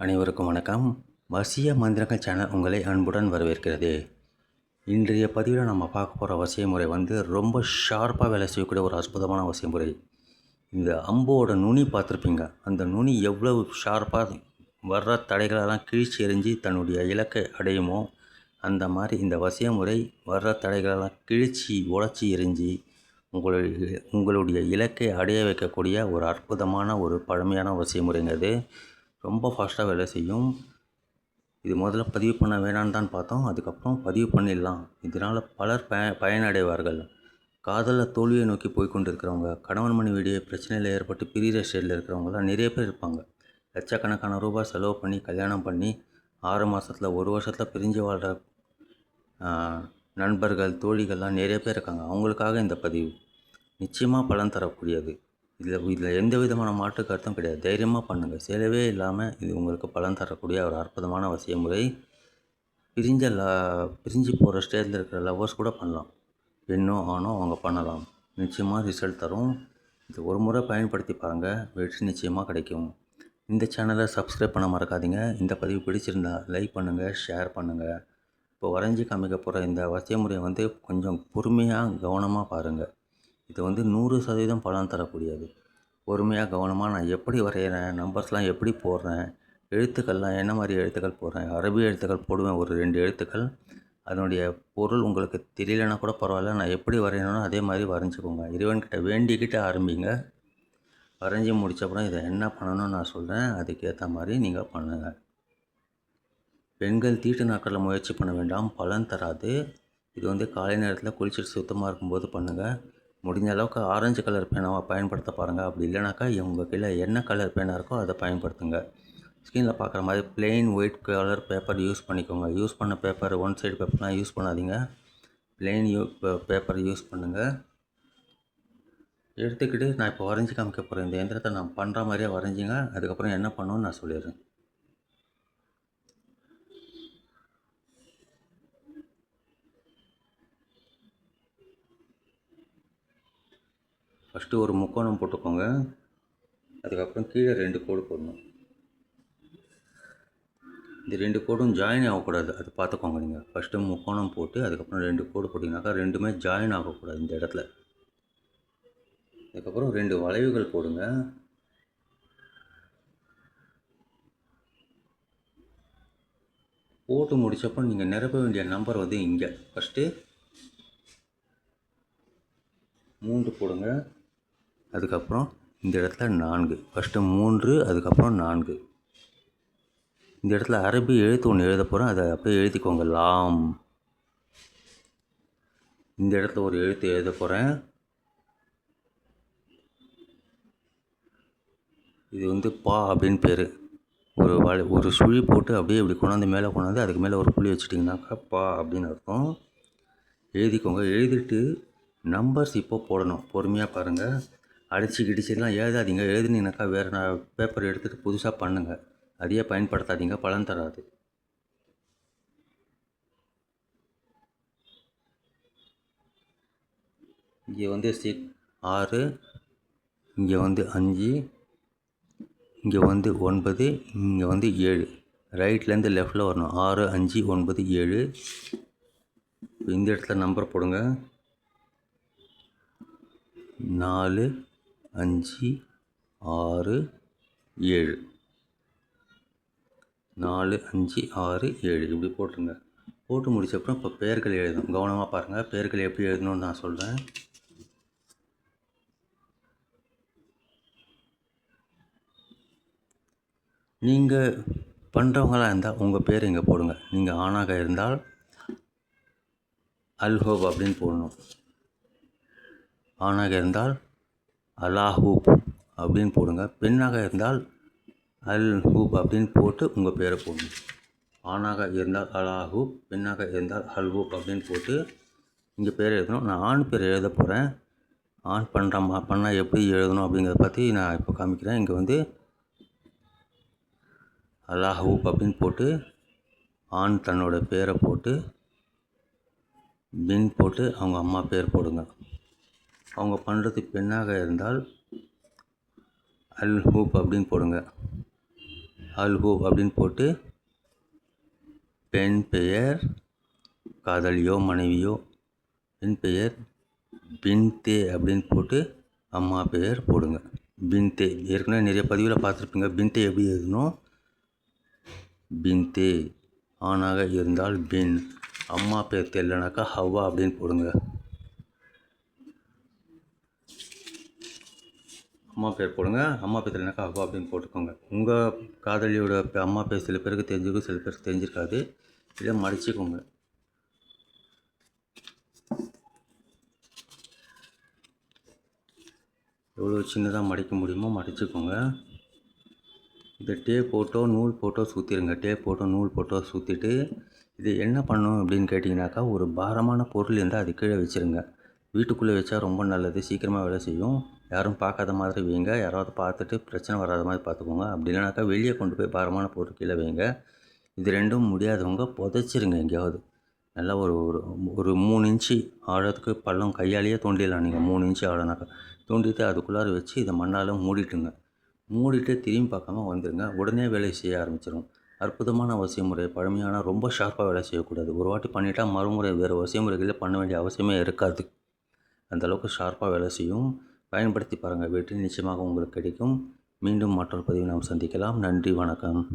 அனைவருக்கும் வணக்கம். வசிய மந்திரங்கள் சேனல் உங்களை அன்புடன் வரவேற்கிறது. இன்றைய பதிவில் நம்ம பார்க்க போகிற வசிய முறை வந்து ரொம்ப ஷார்ப்பாக வேலை செய்யக்கூடிய ஒரு அற்புதமான வசிய முறை இந்த அம்போட நுனி பார்த்துருப்பீங்க. அந்த நுனி எவ்வளவு ஷார்ப்பாக வர்ற தடைகளெல்லாம் கிழிச்சு எறிஞ்சு தன்னுடைய இலக்கை அடையுமோ அந்த மாதிரி இந்த வசிய முறை வர்ற தடைகளெல்லாம் கிழிச்சு உழைச்சி எரிஞ்சு உங்களுடைய உங்களுடைய இலக்கை அடைய வைக்கக்கூடிய ஒரு அற்புதமான ஒரு பழமையான வசிய முறைங்கிறது ரொம்ப ஃபாஸ்ட்டாக வேலை செய்யும். இது முதல்ல பதிவு பண்ண வேணான்னு தான் பார்த்தோம். அதுக்கப்புறம் பதிவு பண்ணிடலாம். இதனால் பலர் பய பயனடைவார்கள். காதலில் தோல்வியை நோக்கி போய் கொண்டு இருக்கிறவங்க கணவன் மனைவியிடையே பிரச்சனையில் ஏற்பட்டு பிரிகிற ஸ்டேட்டில் இருக்கிறவங்களாம் நிறைய பேர் இருப்பாங்க. லட்சக்கணக்கான ரூபாய் செலவு பண்ணி கல்யாணம் பண்ணி ஆறு மாதத்தில் ஒரு வருஷத்தில் பிரிஞ்சு வாழ்கிற நண்பர்கள் தோழிகள்லாம் நிறைய பேர் இருக்காங்க. அவங்களுக்காக இந்த பதிவு. நிச்சயமாக பலன் தரக்கூடியது. இதில் இதில் எந்த விதமான மாற்று கருத்தும் கிடையாது. தைரியமாக பண்ணுங்கள் செலவே இல்லாமல் இது உங்களுக்கு பலன் தரக்கூடிய ஒரு அற்புதமான வசிய முறை பிரிஞ்ச ல பிரிஞ்சு போகிற ஸ்டேஜில் இருக்கிற லவ்வர்ஸ் கூட பண்ணலாம். பெண்ணோ ஆணோ அவங்க பண்ணலாம். நிச்சயமாக ரிசல்ட் தரும். இது ஒரு முறை பயன்படுத்தி பாருங்கள் வெற்றி நிச்சயமாக கிடைக்கும். இந்த சேனலை சப்ஸ்கிரைப் பண்ண மறக்காதீங்க. இந்த பதிவு பிடிச்சிருந்தா லைக் பண்ணுங்கள் ஷேர் பண்ணுங்கள் இப்போ வரைஞ்சி காமிக்க போகிற இந்த வசிய முறையை வந்து கொஞ்சம் பொறுமையாக கவனமாக பாருங்கள் இது வந்து நூறு சதவீதம் பலன் தரக்கூடியது. பொறுமையாக கவனமாக நான் எப்படி வரைகிறேன் நம்பர்ஸ்லாம் எப்படி போடுறேன் எழுத்துக்கள்லாம் என்ன மாதிரி எழுத்துக்கள் போடுறேன் அரபி எழுத்துக்கள் போடுவேன் ஒரு ரெண்டு எழுத்துக்கள். அதனுடைய பொருள் உங்களுக்கு தெரியலனா கூட பரவாயில்ல நான் எப்படி வரையணும்னு அதே மாதிரி வரைஞ்சிக்கோங்க. இறைவன்கிட்ட வேண்டிக்கிட்டே ஆரம்பிங்க. வரைஞ்சி முடித்தப்புறம் இதை என்ன பண்ணணும்னு நான் சொல்கிறேன் அதுக்கேற்ற மாதிரி நீங்கள் பண்ணுங்கள் பெண்கள் தீட்டு நாட்களில் முயற்சி பண்ண வேண்டாம் பலன் தராது. இது வந்து காலை நேரத்தில் குளிச்சுட்டு சுத்தமாக இருக்கும்போது பண்ணுங்கள் முடிஞ்ச அளவுக்கு ஆரஞ்சு கலர் பேனாவை பயன்படுத்த பாருங்கள் அப்படி இல்லைனாக்கா உங்கள் கீழே என்ன கலர் பேனா இருக்கோ அதை பயன்படுத்துங்க. ஸ்க்ரீனில் பார்க்குற மாதிரி plain white colour paper use பண்ணிக்கோங்க. யூஸ் பண்ண பேப்பர் ஒன் சைடு பேப்பர்லாம் யூஸ் பண்ணாதீங்க. பிளெயின் யூ பேப்பர் யூஸ் பண்ணுங்கள் எடுத்துக்கிட்டு நான் இப்போ வரைஞ்சி காமிக்க போகிறேன் இந்த எந்திரத்தை நான் பண்ணுற மாதிரியே வரைஞ்சிங்க. அதுக்கப்புறம் என்ன பண்ணணும்னு நான் சொல்லிடுறேன். ஃபஸ்ட்டு ஒரு முக்கோணம் போட்டுக்கோங்க. அதுக்கப்புறம் கீழே ரெண்டு கோடு போடணும். இந்த ரெண்டு கோடும் ஜாயின் ஆகக்கூடாது. அது பார்த்துக்கோங்க நீங்கள் ஃபஸ்ட்டு முக்கோணம் போட்டு அதுக்கப்புறம் ரெண்டு கோடு போட்டிங்கனாக்கா ரெண்டுமே ஜாயின் ஆகக்கூடாது இந்த இடத்துல. அதுக்கப்புறம் ரெண்டு வளைவுகள் போடுங்க. போட்டு முடித்தப்போ நீங்கள் நிரப்ப வேண்டிய நம்பர் வந்து இங்கே. ஃபஸ்ட்டு மூன்று போடுங்க. அதுக்கப்புறம் இந்த இடத்துல நான்கு. ஃபஸ்ட்டு மூன்று அதுக்கப்புறம் நான்கு. இந்த இடத்துல அரபி எழுத்து ஒன்று எழுத போகிறேன் அதை அப்படியே எழுதிக்கோங்க. லாம். இந்த இடத்துல ஒரு எழுத்து எழுத போகிறேன் இது வந்து பா அப்படின்னு பேர். ஒரு வலை ஒரு சுழி போட்டு அப்படியே இப்படி கொண்டாந்து மேலே கொண்டாந்து அதுக்கு மேலே ஒரு புள்ளி வச்சுட்டிங்கனாக்கா பா அப்படின்னு அர்த்தம். எழுதிக்கோங்க. எழுதிட்டு நம்பர்ஸ் இப்போ போடணும். பொறுமையாக பாருங்கள் அடிச்சு கிடிச்செல்லாம் எழுதாதீங்க. எழுதுனீங்கனாக்கா வேறு நான் பேப்பர் எடுத்துகிட்டு புதுசாக பண்ணுங்கள் அதையே பயன்படுத்தாதீங்க. பலன் தராது. இங்கே வந்து சீட் ஆறு இங்கே வந்து அஞ்சு இங்கே வந்து ஒன்பது இங்கே வந்து ஏழு. ரைட்லேருந்து லெஃப்டில் வரணும். ஆறு அஞ்சு ஒன்பது ஏழு. இந்த இடத்துல நம்பர் போடுங்க. நாலு அஞ்சு ஆறு ஏழு. நாலு அஞ்சு ஆறு ஏழு. இப்படி போட்டுருங்க. போட்டு முடிச்சப்புறம் இப்போ பெயர்கள் எழுதணும். கவனமாக பாருங்கள் பெயர்கள் எப்படி எழுதணும்னு நான் சொல்கிறேன் நீங்கள் பண்ணுறவங்களாக இருந்தால் உங்கள் பேர் இங்கே போடுங்க. நீங்கள் ஆணாக இருந்தால் அல்ஹோப் அப்படின்னு போடணும். ஆணாக இருந்தால் அலாஹூப் அப்படின்னு போடுங்க. பெண்ணாக இருந்தால் அல் ஹூப் அப்படின்னு போட்டு உங்கள் பேரை போடணும். ஆணாக இருந்தால் அலாஹூப் பெண்ணாக இருந்தால் அல்ஹூப் அப்படின்னு போட்டு இங்கே பேர் எழுதணும். நான் ஆண் பேர் எழுத போகிறேன் ஆண் பண்ணுறம்மா பண்ணால் எப்படி எழுதணும் அப்படிங்கிறத பற்றி நான் இப்போ காமிக்கிறேன். இங்கே வந்து அல்லாஹூப் அப்படின்னு போட்டு ஆண் தன்னோட பேரை போட்டு பின் போட்டு அவங்க அம்மா பேர் போடுங்க. அவங்க பண்ணுறது பெண்ணாக இருந்தால் அல் ஹூப் அப்படின்னு போடுங்க. அல் ஹூப் அப்படின்னு போட்டு பெண் பெயர் காதலியோ மனைவியோ பெண் பெயர் பின்தே அப்படின்னு போட்டு அம்மா பெயர் போடுங்க. பின்தே ஏற்கனவே நிறைய பதிவில் பார்த்துருப்பீங்க. பின்தே எப்படி எழுதணும்? பின்தே ஆணாக இருந்தால் பின். அம்மா பேர் தெரியலனாக்கா ஹவ்வா அப்படின்னு போடுங்க. அம்மா பேர் போடுங்க. அம்மா பேர் எனக்கு ஹவ்வா அப்படின்னு போட்டுக்கோங்க. உங்கள் காதலியோட அம்மா பேர் சில பேருக்கு தெரிஞ்சிருக்கும் சில பேருக்கு தெரிஞ்சிருக்காது. இதை மடிச்சுக்கோங்க. எவ்வளோ சின்னதாக மடிக்க முடியுமோ மடிச்சுக்கோங்க. இதை டேப் போட்டோ நூல் போட்டோ சுற்றிடுங்க டேப் போட்டோ நூல் போட்டோ சுற்றிட்டு இது என்ன பண்ணும் அப்படின்னு கேட்டிங்கனாக்கா ஒரு பாரமான பொருள் இருந்தால் அது கீழே வச்சுருங்க. வீட்டுக்குள்ளே வச்சா ரொம்ப நல்லது சீக்கிரமாக வேலை செய்யும். யாரும் பார்க்காத மாதிரி வைங்க. யாராவது பார்த்துட்டு பிரச்சனை வராத மாதிரி பார்த்துக்கோங்க. அப்படி இல்லைனாக்கா வெளியே கொண்டு போய் பாரமான பொருள் கீழே வைங்க. இது ரெண்டும் முடியாதவங்க புதைச்சிருங்க எங்கேயாவது. நல்லா ஒரு ஒரு ஒரு மூணு இன்ச்சு ஆழத்துக்கு பள்ளம் கையாலேயே தோண்டிடலாம் நீங்கள் மூணு இன்ச்சு ஆழனாக்கா தோண்டிட்டு அதுக்குள்ளார வச்சு இதை மண்ணால் மூடிட்டுங்க. மூடிட்டு திரும்பி பார்க்காம வந்துடுங்க உடனே வேலை செய்ய ஆரம்பிச்சிடும் அற்புதமான வசிய முறை பழமையான ரொம்ப ஷார்ப்பாக வேலை செய்யக்கூடாது. ஒரு வாட்டி பண்ணிட்டால் மறுமுறை வேறு வசிய முறைகளில் பண்ண வேண்டிய அவசியமே இருக்காது. அந்தளவுக்கு ஷார்ப்பாக வேலை செய்யும். பயன்படுத்தி பாருங்கள். வெற்றி நிச்சயமாக உங்களுக்கு கிடைக்கும். மீண்டும் மற்றொரு பதிவில் நாம் சந்திக்கலாம். நன்றி வணக்கம்.